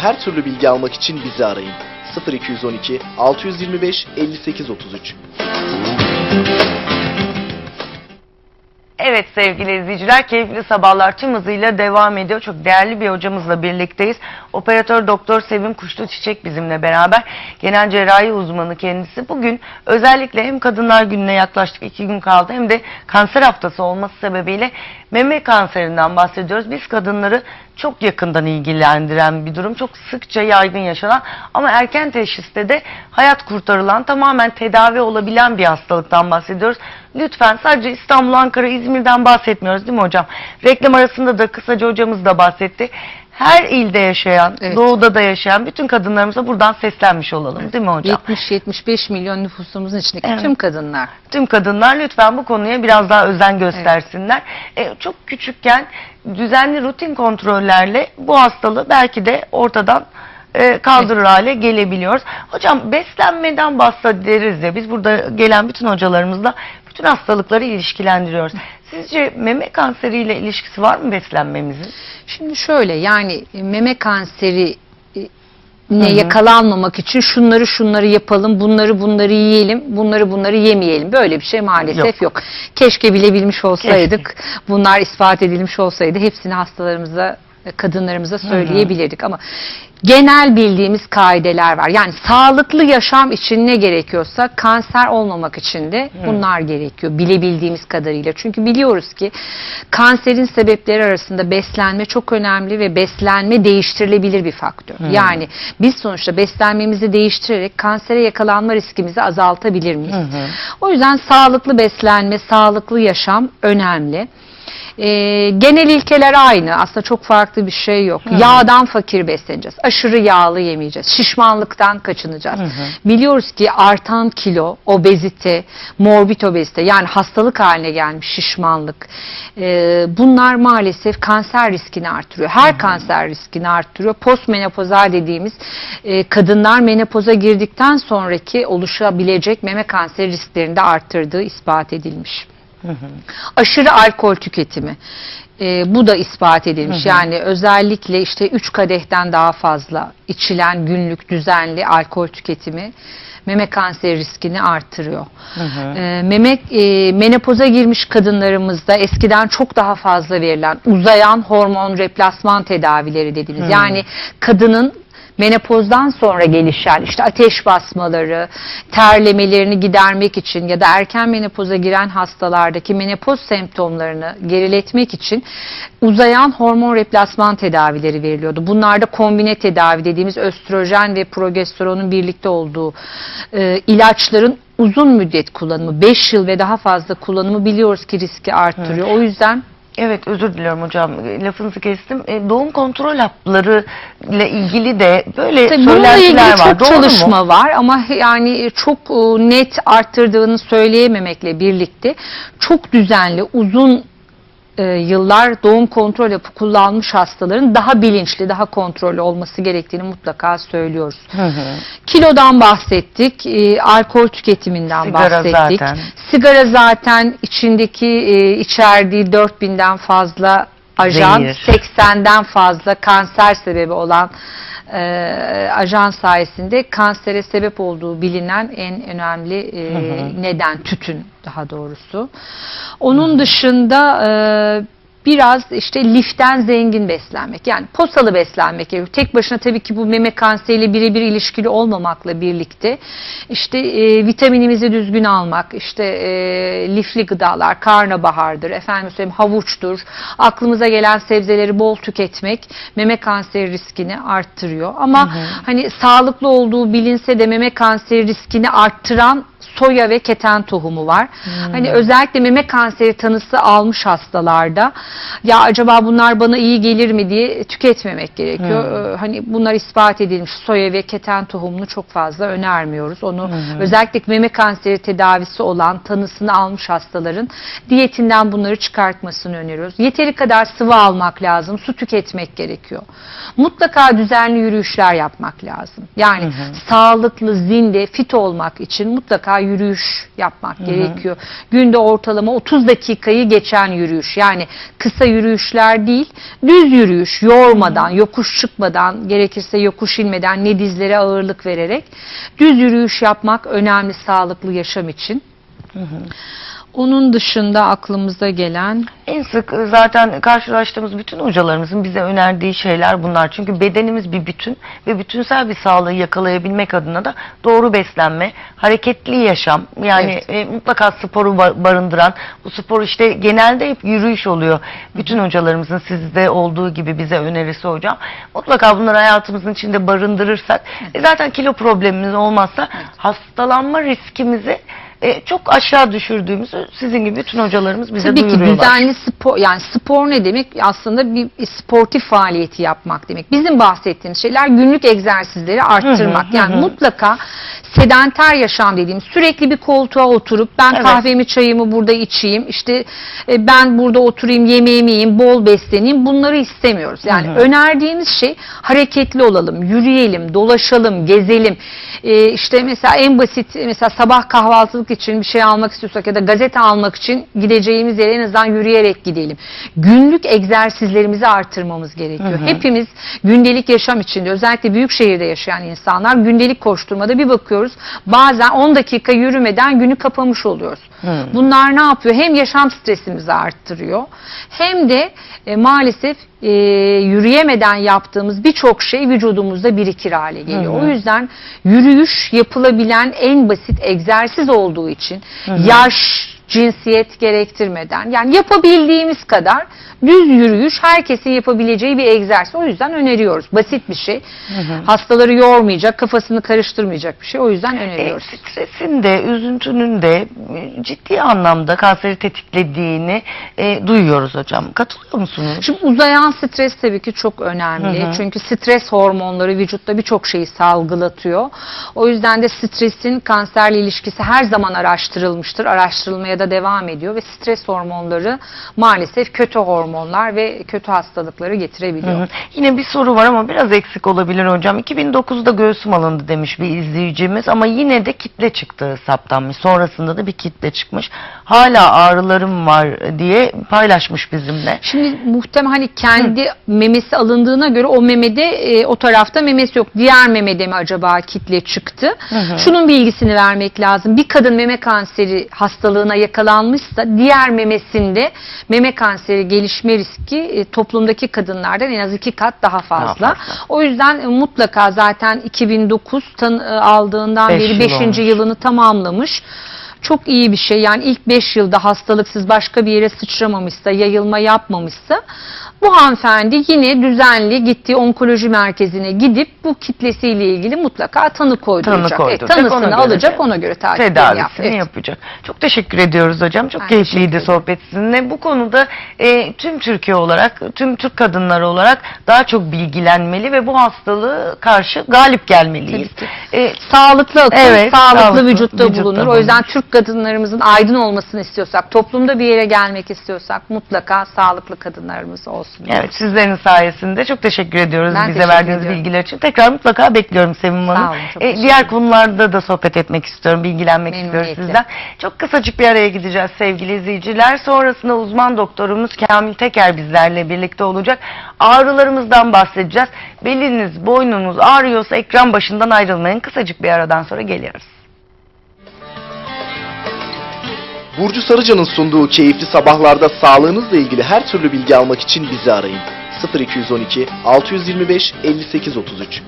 her türlü bilgi almak için bizi arayın. 0212 625 58 33 Evet sevgili izleyiciler, keyifli sabahlar tüm hızıyla devam ediyor. Çok değerli bir hocamızla birlikteyiz. Operatör Doktor Sevim Kuşlu Çiçek bizimle beraber. Genel cerrahi uzmanı kendisi. Bugün özellikle hem Kadınlar Günü'ne yaklaştık iki gün kaldı hem de kanser haftası olması sebebiyle meme kanserinden bahsediyoruz. Biz kadınları çok yakından ilgilendiren bir durum. Çok sıkça yaygın yaşanan ama erken teşhiste de hayat kurtarılan tamamen tedavi olabilen bir hastalıktan bahsediyoruz. Lütfen sadece İstanbul, Ankara, İzmir'den bahsetmiyoruz değil mi hocam? Reklam arasında da kısaca hocamız da bahsetti. Her ilde yaşayan, Evet. doğuda da yaşayan bütün kadınlarımıza buradan seslenmiş olalım değil mi hocam? 70-75 milyon nüfusumuzun içindeki Evet. tüm kadınlar. Tüm kadınlar lütfen bu konuya biraz daha özen göstersinler. E, çok küçükken düzenli rutin kontrollerle bu hastalığı belki de ortadan e, kaldırır hale gelebiliyoruz. Hocam beslenmeden bahsederiz ya biz burada gelen bütün hocalarımızla bütün hastalıkları ilişkilendiriyoruz. Sizce meme kanseriyle ilişkisi var mı beslenmemizin? Şimdi şöyle yani e, meme kanseri e, Hı ne hı. yakalanmamak için şunları şunları yapalım, bunları bunları yiyelim, bunları bunları yemeyelim. Böyle bir şey maalesef Yok. yok. Keşke bilebilmiş olsaydık, bunlar ispat edilmiş olsaydı hepsini hastalarımıza, kadınlarımıza söyleyebilirdik ama genel bildiğimiz kaideler var. Yani sağlıklı yaşam için ne gerekiyorsa kanser olmamak için de bunlar gerekiyor bilebildiğimiz kadarıyla. Çünkü biliyoruz ki kanserin sebepleri arasında beslenme çok önemli ve beslenme değiştirilebilir bir faktör. Yani biz sonuçta beslenmemizi değiştirerek kansere yakalanma riskimizi azaltabilir miyiz? O yüzden sağlıklı beslenme, sağlıklı yaşam önemli. Ee, genel ilkeler aynı. Aslında çok farklı bir şey yok. Yağdan fakir besleneceğiz. Aşırı yağlı yemeyeceğiz. Şişmanlıktan kaçınacağız. Biliyoruz ki artan kilo, obezite, morbid obezite yani hastalık haline gelmiş şişmanlık. ee, bunlar maalesef kanser riskini artırıyor. Her kanser riskini artırıyor. Postmenopozal dediğimiz e, kadınlar menopoza girdikten sonraki oluşabilecek meme kanseri risklerini de arttırdığı ispat edilmiş. Aşırı alkol tüketimi. Ee, bu da ispat edilmiş. Yani özellikle işte 3 kadehten daha fazla içilen günlük düzenli alkol tüketimi meme kanseri riskini artırıyor. Ee, meme e, menopoza girmiş kadınlarımızda eskiden çok daha fazla verilen uzayan hormon replasman tedavileri dediğimiz yani kadının menopozdan sonra gelişen işte ateş basmaları, terlemelerini gidermek için ya da erken menopoza giren hastalardaki menopoz semptomlarını geriletmek için uzayan hormon replasman tedavileri veriliyordu. Bunlarda kombine tedavi dediğimiz östrojen ve progesteronun birlikte olduğu e, ilaçların uzun müddet kullanımı, 5 yıl ve daha fazla kullanımı biliyoruz ki riski arttırıyor. O yüzden Evet özür diliyorum hocam lafınızı kestim. E, doğum kontrol hapları ile ilgili de böyle Tabii bununla söylentiler ilgili var. çok Doğru çalışma mu? var ama yani çok e, net arttırdığını söyleyememekle birlikte çok düzenli uzun e, yıllar doğum kontrol hapı kullanmış hastaların daha bilinçli, daha kontrollü olması gerektiğini mutlaka söylüyoruz. Hı hı. Kilodan bahsettik, e, alkol tüketiminden Sigara bahsettik. zaten. Sigara zaten içindeki e, içerdiği 4000'den fazla ajan, Zehir. 80'den fazla kanser sebebi olan e, ajan sayesinde kansere sebep olduğu bilinen en önemli e, neden tütün daha doğrusu. Onun dışında e, biraz işte liften zengin beslenmek yani posalı beslenmek gerekiyor. Tek başına tabii ki bu meme kanseriyle birebir ilişkili olmamakla birlikte işte e, vitaminimizi düzgün almak, işte e, lifli gıdalar, karnabahardır, efendim söyleyeyim havuçtur, aklımıza gelen sebzeleri bol tüketmek meme kanseri riskini arttırıyor. Ama hani sağlıklı olduğu bilinse de meme kanseri riskini arttıran soya ve keten tohumu var. Hani özellikle meme kanseri tanısı almış hastalarda ya acaba bunlar bana iyi gelir mi diye tüketmemek gerekiyor. Ee, Hani bunlar ispat edilmiş soya ve keten tohumunu çok fazla önermiyoruz. Onu özellikle meme kanseri tedavisi olan tanısını almış hastaların diyetinden bunları çıkartmasını öneriyoruz. Yeteri kadar sıvı almak lazım. Su tüketmek gerekiyor. Mutlaka düzenli yürüyüşler yapmak lazım. Yani sağlıklı, zinde, fit olmak için mutlaka mutlaka yürüyüş yapmak gerekiyor. Günde ortalama 30 dakikayı geçen yürüyüş. Yani kısa yürüyüşler değil, düz yürüyüş, yormadan, yokuş çıkmadan, gerekirse yokuş inmeden, ne dizlere ağırlık vererek düz yürüyüş yapmak önemli sağlıklı yaşam için. Onun dışında aklımıza gelen En sık zaten karşılaştığımız bütün hocalarımızın bize önerdiği şeyler bunlar. Çünkü bedenimiz bir bütün ve bütünsel bir sağlığı yakalayabilmek adına da doğru beslenme, hareketli yaşam yani Evet. e, mutlaka sporu ba- barındıran bu spor işte genelde hep yürüyüş oluyor. Bütün hocalarımızın sizde olduğu gibi bize önerisi hocam. Mutlaka bunları hayatımızın içinde barındırırsak e, zaten kilo problemimiz olmazsa hastalanma riskimizi e, çok aşağı düşürdüğümüzü sizin gibi bütün hocalarımız bize Tabii ki duyuruyorlar. düzenli spor yani spor ne demek? Aslında bir sportif faaliyeti yapmak demek. Bizim bahsettiğimiz şeyler günlük egzersizleri arttırmak. Hı hı, yani hı mutlaka sedanter yaşam dediğimiz sürekli bir koltuğa oturup ben Evet. kahvemi çayımı burada içeyim işte e, ben burada oturayım yemeğimi yiyeyim bol besleneyim bunları istemiyoruz. Yani Hı hı. önerdiğimiz şey hareketli olalım, yürüyelim, dolaşalım, gezelim. E, işte mesela en basit mesela sabah kahvaltılık için bir şey almak istiyorsak ya da gazete almak için gideceğimiz yere en azından yürüyerek gidelim. Günlük egzersizlerimizi artırmamız gerekiyor. Hı hı. Hepimiz gündelik yaşam içinde özellikle büyük şehirde yaşayan insanlar gündelik koşturmada bir bakıyoruz. Bazen 10 dakika yürümeden günü kapamış oluyoruz. Hı. Bunlar ne yapıyor? Hem yaşam stresimizi arttırıyor hem de e, maalesef e, yürüyemeden yaptığımız birçok şey vücudumuzda birikir hale geliyor. Hı hı. O yüzden yürüyüş yapılabilen en basit egzersiz olduğu için yaş, cinsiyet gerektirmeden yani yapabildiğimiz kadar düz yürüyüş herkesin yapabileceği bir egzersiz. O yüzden öneriyoruz. Basit bir şey. Hastaları yormayacak, kafasını karıştırmayacak bir şey. O yüzden E, öneriyoruz. stresin de, üzüntünün de e, ciddi anlamda kanseri tetiklediğini e, duyuyoruz hocam. Katılıyor musunuz? Şimdi uzayan stres tabii ki çok önemli. Hı hı. Çünkü stres hormonları vücutta birçok şeyi salgılatıyor. O yüzden de stresin kanserle ilişkisi her zaman araştırılmıştır. Araştırılmaya da devam ediyor ve stres hormonları maalesef kötü hormonlar ve kötü hastalıkları getirebiliyor. Hı hı. Yine bir soru var ama biraz eksik olabilir hocam. 2009'da göğsüm alındı demiş bir izleyicimiz ama yine de kitle çıktığı saptanmış. Sonrasında da bir kitle çıkmış. Hala ağrılarım var diye paylaşmış bizimle. Şimdi muhtemelen hani kendi memesi alındığına göre o memede e, o tarafta memesi yok. Diğer memede mi acaba kitle çıktı? hı. Şunun bilgisini vermek lazım. Bir kadın meme kanseri hastalığına yakalanmışsa diğer memesinde meme kanseri gelişme riski e, toplumdaki kadınlardan en az iki kat daha fazla. fazla. O yüzden e, mutlaka zaten 2009 tan e, aldığından Beş beri yıl 5. olmuş. yılını tamamlamış. Çok iyi bir şey. Yani ilk 5 yılda hastalıksız başka bir yere sıçramamışsa, yayılma yapmamışsa bu hanımefendi yine düzenli gittiği onkoloji merkezine gidip bu kitlesiyle ilgili mutlaka tanı koyduracak. Tanı koyduracak, Evet, tanısını ona göre alacak, ona göre takibini tedavisini yap. Evet. yapacak. Çok teşekkür ediyoruz hocam. Çok Ben keyifliydi sohbet sizinle. Bu konuda e, tüm Türkiye olarak, tüm Türk kadınları olarak daha çok bilgilenmeli ve bu hastalığı karşı galip gelmeliyiz. E, Sağlıklı akıl, Evet, sağlıklı, sağlıklı vücutta, vücutta bulunur. bulunur. O yüzden Türk kadınlarımızın aydın olmasını istiyorsak, toplumda bir yere gelmek istiyorsak mutlaka sağlıklı kadınlarımız olsun. Evet sizlerin sayesinde çok teşekkür ediyoruz Ben bize teşekkür verdiğiniz ediyorum. bilgiler için. Tekrar mutlaka bekliyorum Sevim Hanım. Olun, E, diğer konularda da sohbet etmek istiyorum, bilgilenmek Memnuniyetle. sizden. Çok kısacık bir araya gideceğiz sevgili izleyiciler. Sonrasında uzman doktorumuz Kamil Teker bizlerle birlikte olacak. Ağrılarımızdan bahsedeceğiz. Beliniz, boynunuz ağrıyorsa ekran başından ayrılmayın. Kısacık bir aradan sonra geliyoruz. Burcu Sarıcan'ın sunduğu keyifli sabahlarda sağlığınızla ilgili her türlü bilgi almak için bizi arayın. 0212 625 58 33